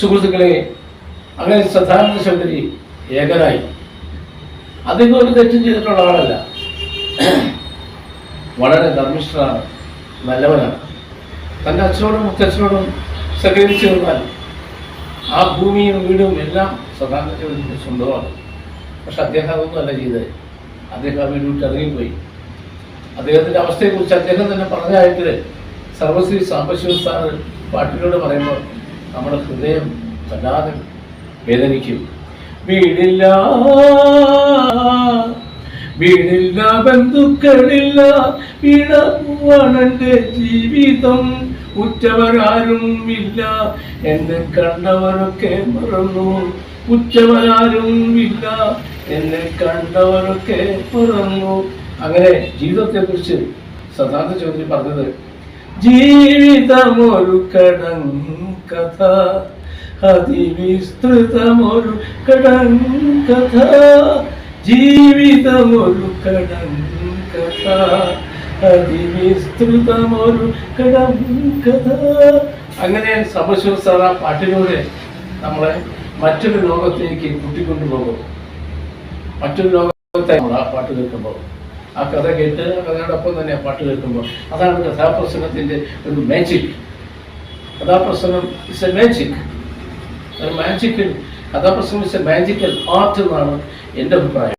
സുഹൃത്തുക്കളെ അങ്ങനെ സദാനന്ദ ചൗധരി ഏകനായി അദ്ദേഹം ഒരു തെറ്റും ചെയ്തിട്ടുള്ള ആളല്ല. വളരെ ധർമ്മിഷ്ഠനാണ് നല്ലവനാണ്. തന്റെ അച്ഛനോടും മുത്തച്ഛനോടും സഹകരിച്ചു നിന്നാൽ ആ ഭൂമിയും വീടും എല്ലാം സദാനന്ദ ചൗധരിക്ക് സ്വന്തമാണ്. പക്ഷെ അദ്ദേഹം അതൊന്നും അല്ല ചെയ്തത്. അദ്ദേഹം ആ വീട് വിട്ട് ഇറങ്ങിപ്പോയി. അദ്ദേഹത്തിന്റെ അവസ്ഥയെക്കുറിച്ച് അദ്ദേഹം തന്നെ പറഞ്ഞായിട്ട് സർവശ്രീ സാമ്പശിവസ്ഥാന പാട്ടിനോട് പറയുമ്പോൾ നമ്മുടെ ഹൃദയം വല്ലാതെ വേദനിക്കും. വീടില്ല വീടില്ല ബന്ധുക്കളില്ല വീണന്റെ ജീവിതം ഉറ്റവരാരും ഇല്ല എന്നെ കണ്ടവരൊക്കെ മറന്നു ഉറ്റവരാരും ഇല്ല എന്നെ കണ്ടവരൊക്കെ മറന്നു. അങ്ങനെ ജീവിതത്തെക്കുറിച്ച് സദാനന്ദ ചൗധരി പറഞ്ഞത് ജീവിതമൊരു കടങ്കഥ കഥ. അതിവിസ്തൃതമൊരു കടങ്കഥ കഥ. ജീവിതമൊരു കടങ്കഥ കഥ. അതിവിസ്തൃതമൊരു കടങ്കഥ കഥ. അങ്ങനെ ആ പാട്ടിലൂടെ നമ്മളെ മറ്റൊരു ലോകത്തേക്ക് കൂട്ടിക്കൊണ്ടുപോകും. മറ്റൊരു ലോകത്തെ നമ്മൾ ആ പാട്ട് കേൾക്കുമ്പോൾ. ആ കഥ കേട്ട് ആ കഥയോടൊപ്പം തന്നെ പാട്ട് കേൾക്കുമ്പോൾ അതാണ് കഥാപ്രസംഗത്തിന്റെ ഒരു മാജിക് കഥാപ്രസംഗം ഇസ് എ മാജിക് ഒരു മാജിക്കൽ കഥാപ്രസംഗം ഇസ് എ മാജിക്കൽ ആർട്ട് എന്നാണ് എന്റെ അഭിപ്രായം.